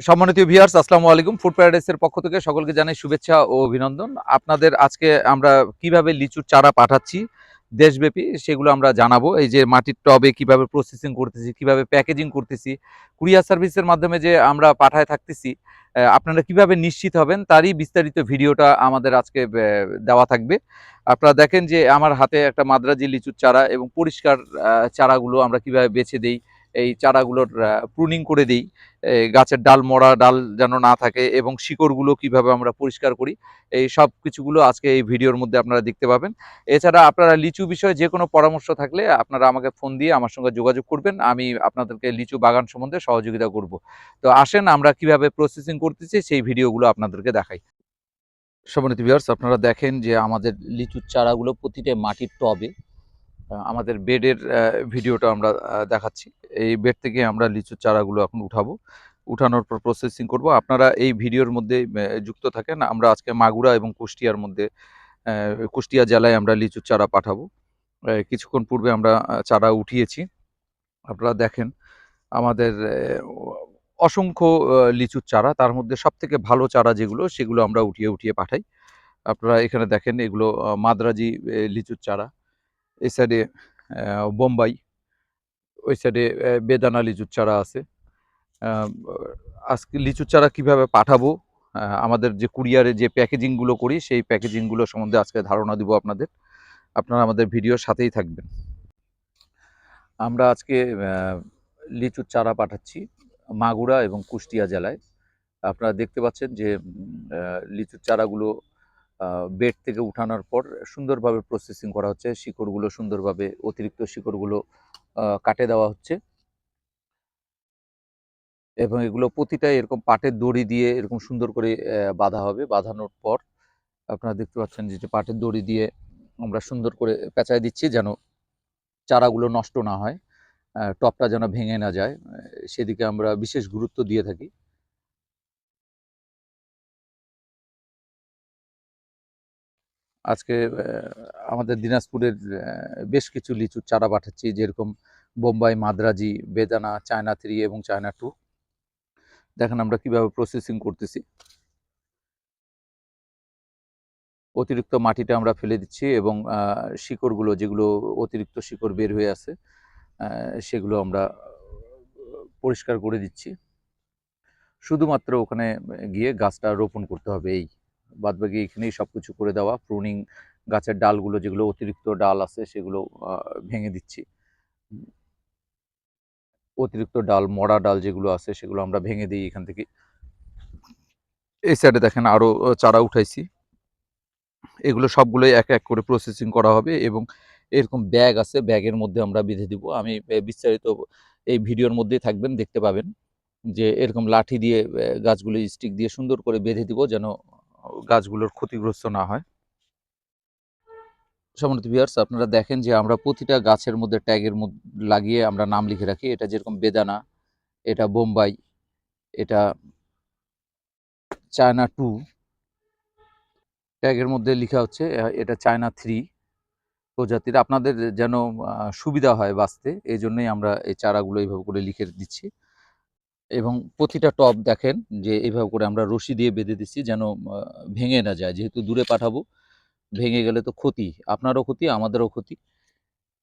সম্মানিত ভিউয়ার্স আসসালামু আলাইকুম। ফুড প্যারাডাইসের পক্ষ থেকে সকলকে জানাই শুভেচ্ছা ও অভিনন্দন। আপনাদের আজকে আমরা কীভাবে লিচুর চারা পাঠাচ্ছি, দেশব্যাপী, সেগুলো আমরা জানাব। এই যে মাটির টবে কীভাবে প্রসেসিং করতেছি, কীভাবে প্যাকেজিং করতেছি, কুরিয়ার সার্ভিসের মাধ্যমে যে আমরা পাঠায় থাকতেছি আপনারা কীভাবে নিশ্চিত হবেন, তারই বিস্তারিত ভিডিওটা আমাদের আজকে দেওয়া থাকবে। আপনারা দেখেন যে আমার হাতে একটা মাদ্রাজি লিচুর চারা এবং পরিষ্কার চারাগুলো আমরা কীভাবে বেছে দেই এই চারাগুলোর প্রুনিং করে দিই। গাছের ডাল, মরা ডাল যেন না থাকে এবং শিকড়গুলো কীভাবে আমরা পরিষ্কার করি, এই সব কিছুগুলো আজকে এই ভিডিওর মধ্যে আপনারা দেখতে পাবেন। এছাড়া আপনারা লিচু বিষয়ে যে কোনো পরামর্শ থাকলে আপনারা আমাকে ফোন দিয়ে আমার সঙ্গে যোগাযোগ করবেন, আমি আপনাদেরকে লিচু বাগান সম্বন্ধে সহযোগিতা করব। তো আসেন, আমরা কীভাবে প্রসেসিং করতেছি সেই ভিডিওগুলো আপনাদেরকে দেখাই। সম্মানিত ভিউয়ার্স, আপনারা দেখেন যে আমাদের লিচুর চারাগুলো প্রতিটা মাটির টবে আমাদের বেডের ভিডিওটা আমরা দেখাচ্ছি। এই বেড থেকে আমরা লিচুর চারাগুলো এখন উঠাবো। উঠানোর পর প্রসেসিং করব। আপনারা এই ভিডিওর মধ্যে যুক্ত থাকেন। আমরা আজকে মাগুরা এবং কুষ্টিয়ার মধ্যে কুষ্টিয়া জেলায় আমরা লিচুর চারা পাঠাবো। কিছুক্ষণ পূর্বে আমরা চারা উঠিয়েছি। আপনারা দেখেন, আমাদের অসংখ্য লিচুর চারা। তার মধ্যে সব থেকে ভালো চারা যেগুলো, সেগুলো আমরা উঠিয়ে উঠিয়ে পাঠাই। আপনারা এখানে দেখেন, এগুলো মাদ্রাজি লিচুর চারা। এই সাইডে বোম্বাই, ওই সাইডে বেদানা লিচুর চারা আছে। আজকে লিচুর চারা কীভাবে পাঠাবো? আমাদের যে কুরিয়ারে যে প্যাকেজিংগুলো করি, সেই প্যাকেজিংগুলো সম্বন্ধে আজকে ধারণা দিব আপনাদের। আপনারা আমাদের ভিডিওর সাথেই থাকবেন। আমরা আজকে লিচুর চারা পাঠাচ্ছি মাগুরা এবং কুষ্টিয়া জেলায়। আপনারা দেখতে পাচ্ছেন যে লিচুর চারাগুলো বেড থেকে উঠানোর পর সুন্দরভাবে প্রসেসিং করা হচ্ছে, শিকড়গুলো সুন্দরভাবে, অতিরিক্ত শিকড়গুলো কাটে দেওয়া হচ্ছে। এবং এগুলো প্রতিটাই এরকম পাটের দড়ি দিয়ে এরকম সুন্দর করে বাঁধা হবে। বাঁধানোর পর আপনারা দেখতে পাচ্ছেন যে পাটের দড়ি দিয়ে আমরা সুন্দর করে পেঁচায় দিচ্ছি যেন চারাগুলো নষ্ট না হয় টবটা যেন ভেঙে না যায়। সেদিকে আমরা বিশেষ গুরুত্ব দিয়ে থাকি। আজকে আমাদের দিনাজপুরের বেশ কিছু লিচুর চারা পাঠাচ্ছি, যেরকম বোম্বাই, মাদ্রাজি, বেদানা, চায়না থ্রি এবং চায়না টু। দেখেন আমরা কীভাবে প্রসেসিং করতেছি। অতিরিক্ত মাটিটা আমরা ফেলে দিচ্ছি এবং শিকড়গুলো যেগুলো অতিরিক্ত শিকড় বের হয়ে আছে সেগুলো আমরা পরিষ্কার করে দিচ্ছি। শুধুমাত্র ওখানে গিয়ে গাছটা রোপণ করতে হবে, এই। বাদবাকি এখানেই সব কিছু করে দেওয়া। প্রুনিং গাছের ডালগুলো যেগুলো অতিরিক্ত ডাল আছে সেগুলো ভেঙে দিচ্ছি। অতিরিক্ত ডাল, মরা ডাল যেগুলো আছে সেগুলো আমরা ভেঙে দিই এখান থেকে। এই সাইডে দেখেন আরও চারা উঠাইছি। এগুলো সবগুলোই এক এক করে প্রসেসিং করা হবে এবং এরকম ব্যাগ আছে, ব্যাগের মধ্যে আমরা বেঁধে দিব। আমি বিস্তারিত এই ভিডিওর মধ্যেই থাকবেন, দেখতে পাবেন যে এরকম লাঠি দিয়ে গাছগুলি স্টিক দিয়ে সুন্দর করে বেঁধে দিব যেন গাছগুলোর ক্ষতিগ্রস্ত না হয়। সম্মানিত ভিউয়ার্স আপনারা দেখেন যে আমরা প্রতিটা গাছের মধ্যে ট্যাগের মধ্যে লাগিয়ে আমরা নাম লিখে রাখি। এটা যেরকম বেদানা, এটা বোম্বাই, এটা চায়না টু। ট্যাগের মধ্যে লেখা হচ্ছে এটা চায়না থ্রি। প্রজাতির আপনাদের যেন সুবিধা হয় বাঁচতে এই জন্যই আমরা এই চারাগুলো এইভাবে করে লিখে দিচ্ছি। এবং প্রতিটা টব দেখেন যে এভাবে করে আমরা রশি দিয়ে বেঁধে দিচ্ছি যেন ভেঙে না যায়। যেহেতু দূরে পাঠাবো, ভেঙে গেলে তো ক্ষতি, আপনারও ক্ষতি, আমাদেরও ক্ষতি।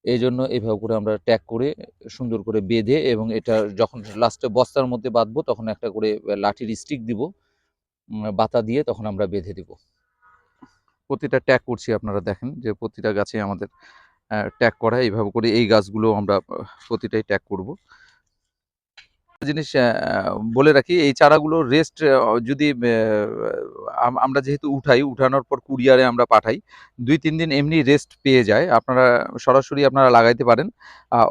এই জন্য এভাবে করে আমরা ট্যাগ করে, সুন্দর করে বেঁধে এবং এটা যখন লাস্টে বস্তার মধ্যে বাঁধবো, তখন একটা করে লাঠির স্টিক দিব বাতা দিয়ে তখন আমরা বেঁধে দিব। প্রতিটা ট্যাগ করছি আপনারা দেখেন যে প্রতিটা গাছে আমাদের ট্যাগ করা এইভাবে করে এই গাছগুলো আমরা প্রতিটাই ট্যাগ করব। জিনিস বলে রাখি, এই চারাগুলো রেস্ট যদি আমরা যেহেতু উঠাই, উঠানোর পর কুরিয়ারে আমরা পাঠাই, দুই, তিন দিন এমনি রেস্ট পেয়ে যায়। আপনারা সরাসরি আপনারা লাগাইতে পারেন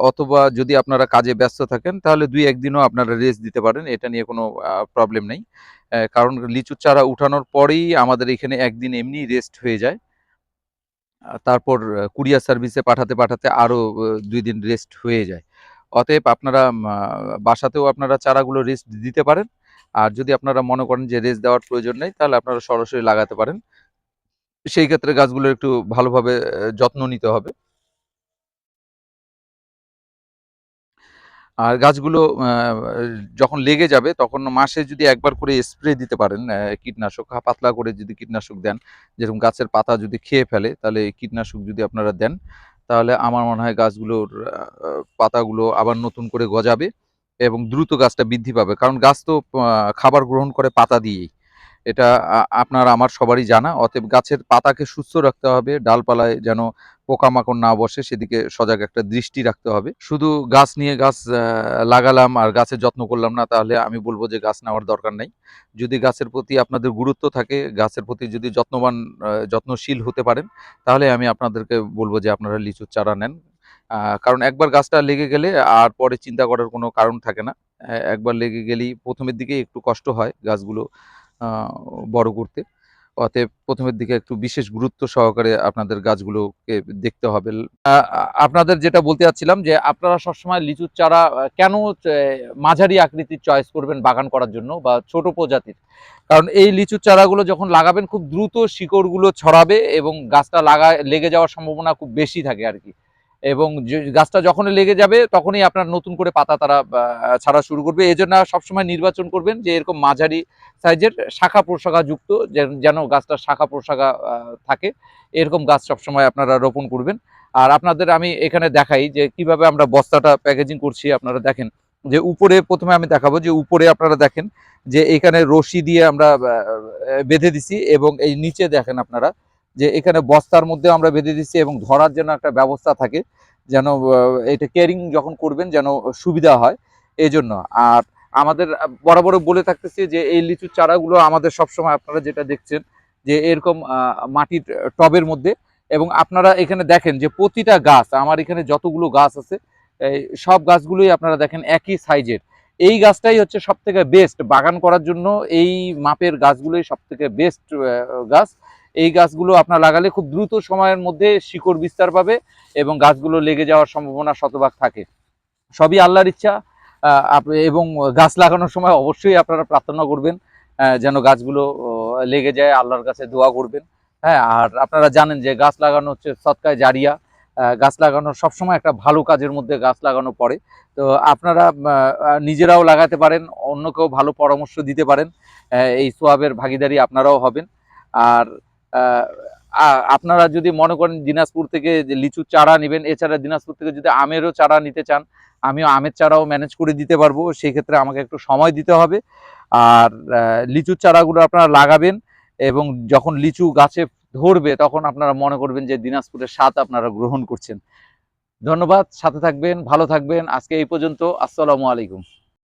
অথবা যদি আপনারা কাজে ব্যস্ত থাকেন, তাহলে দুই একদিনও আপনারা রেস্ট দিতে পারেন, এটা নিয়ে কোনো প্রবলেম নেই। কারণ লিচুর চারা উঠানোর পরেই আমাদের এখানে একদিন এমনি রেস্ট হয়ে যায়। তারপর কুরিয়ার সার্ভিসে পাঠাতে পাঠাতে আরও দুই দিন রেস্ট হয়ে যায়। অতএব আপনারা বাসাতেও আপনারা চারাগুলো রেস্ট দিতে পারেন। আর যদি আপনারা মনে করেন যে রেস্ট দেওয়ার প্রয়োজন নেই, তাহলে আপনারা সরাসরি লাগাতে পারেন। সেই ক্ষেত্রে গাছগুলো একটু ভালোভাবে যত্ন নিতে হবে। আর গাছগুলো যখন লেগে যাবে, তখন মাসে যদি একবার করে স্প্রে দিতে পারেন কীটনাশক পাতলা করে যদি কীটনাশক দেন, যেরকম গাছের পাতা যদি খেয়ে ফেলে, তাহলে কীটনাশক যদি আপনারা দেন তাহলে আমার মনে হয় গাছগুলোর পাতাগুলো আবার নতুন করে গজাবে এবং দ্রুত গাছটা বৃদ্ধি পাবে। কারণ গাছ তো খাবার গ্রহণ করে পাতা দিয়েই। এটা আপনার আমার সবারই জানা। অতএব গাছের পাতাকে সুস্থ রাখতে হবে, ডালপালায় যেন পোকামাকড় না বসে সেদিকে সজাগ একটা দৃষ্টি রাখতে হবে। শুধু গাছ নিয়ে গাছ লাগালাম আর গাছের যত্ন করলাম না, তাহলে আমি বলব যে গাছ নেওয়ার দরকার নাই। যদি গাছের প্রতি আপনাদের গুরুত্ব থাকে, গাছের প্রতি যদি যত্নবান যত্নশীল হতে পারেন, তাহলে আমি আপনাদেরকে বলব যে আপনারা লিচুর চারা নেন। কারণ একবার গাছটা লেগে গেলে আর পরে চিন্তা করার কোনো কারণ থাকে না। একবার লেগে গেলেই প্রথমের দিকে একটু কষ্ট হয় গাছগুলো বড় করতে। অতএব প্রথমের দিকে একটু বিশেষ গুরুত্ব সহকারে আপনাদের গাছগুলোকে দেখতে হবে। আপনাদের যেটা বলতে চাচ্ছিলাম যে, আপনারা সবসময় লিচুর চারা কেন মাঝারি আকৃতির চয়েস করবেন বাগান করার জন্য বা ছোট প্রজাতির? কারণ এই লিচুর চারাগুলো যখন লাগাবেন, খুব দ্রুত শিকড়গুলো ছড়াবে এবং গাছটা লাগা, লেগে যাওয়ার সম্ভাবনা খুব বেশি থাকে আর কি এবং গাছটা যখন লেগে যাবে, তখনই আপনার নতুন করে পাতা তারা ছাড়া শুরু করবে। এই জন্য সবসময় নির্বাচন করবেন যে এরকম মাঝারি সাইজের শাখা প্রশাখা যুক্ত, যেন গাছটা শাখা প্রশাখা থাকে। এরকম গাছ সবসময় আপনারা রোপণ করবেন। আর আপনাদের আমি এখানে দেখাই যে কীভাবে আমরা বস্তাটা প্যাকেজিং করছি, আপনারা দেখেন। যে উপরে প্রথমে আমি দেখাবো যে উপরে আপনারা দেখেন যে এখানে রশি দিয়ে আমরা বেঁধে দিছি এবং এই নিচে দেখেন আপনারা যে এখানে বস্তার মধ্যে আমরা বেঁধে দিচ্ছি এবং ধরার জন্য একটা ব্যবস্থা থাকে, যেন এটা কেয়ারিং যখন করবেন যেন সুবিধা হয় এই জন্য আর আমাদের বরাবর বলে থাকতেছি যে এই লিচুর চারাগুলো আমাদের সবসময় আপনারা যেটা দেখছেন যে এরকম মাটির টবের মধ্যে এবং আপনারা এখানে দেখেন যে প্রতিটা গাছ, আমার এখানে যতগুলো গাছ আছে সব গাছগুলোই আপনারা দেখেন একই সাইজের। এই গাছটাই হচ্ছে সব থেকে বেস্ট বাগান করার জন্য এই মাপের গাছগুলোই সব থেকে বেস্ট গাছ। এই গাছগুলো আপনার লাগালে খুব দ্রুত সময়ের মধ্যে শিকড় বিস্তার পাবে এবং গাছগুলো লেগে যাওয়ার সম্ভাবনা শতভাগ থাকে। সবই আল্লাহর ইচ্ছা। এবং গাছ লাগানোর সময় অবশ্যই আপনারা প্রার্থনা করবেন যেন গাছগুলো লেগে যায়, আল্লাহর কাছে দোয়া করবেন। হ্যাঁ আর আপনারা জানেন যে গাছ লাগানো হচ্ছে সৎকায় জারিয়া। গাছ লাগানো সবসময় একটা ভালো কাজের মধ্যে গাছ লাগানো পড়ে। তো আপনারা নিজেরাও লাগাতে পারেন, অন্যকেও ভালো পরামর্শ দিতে পারেন। এই সোয়াবের ভাগিদারি আপনারাও হবেন। আর আপনারা যদি মনে করেন দিনাজপুর থেকে যে লিচুর চারা নেবেন, এছাড়া দিনাজপুর থেকে যদি আমেরও চারা নিতে চান, আমিও আমের চারাও ম্যানেজ করে দিতে পারব। সেই ক্ষেত্রে আমাকে একটু সময় দিতে হবে। আর লিচুর চারাগুলো আপনারা লাগাবেন এবং যখন লিচু গাছে ধরবে, তখন আপনারা মনে করবেন যে দিনাজপুরের স্বাদ আপনারা গ্রহণ করছেন। ধন্যবাদ, সাথে থাকবেন, ভালো থাকবেন। আজকে এই পর্যন্ত, আসসালামু আলাইকুম।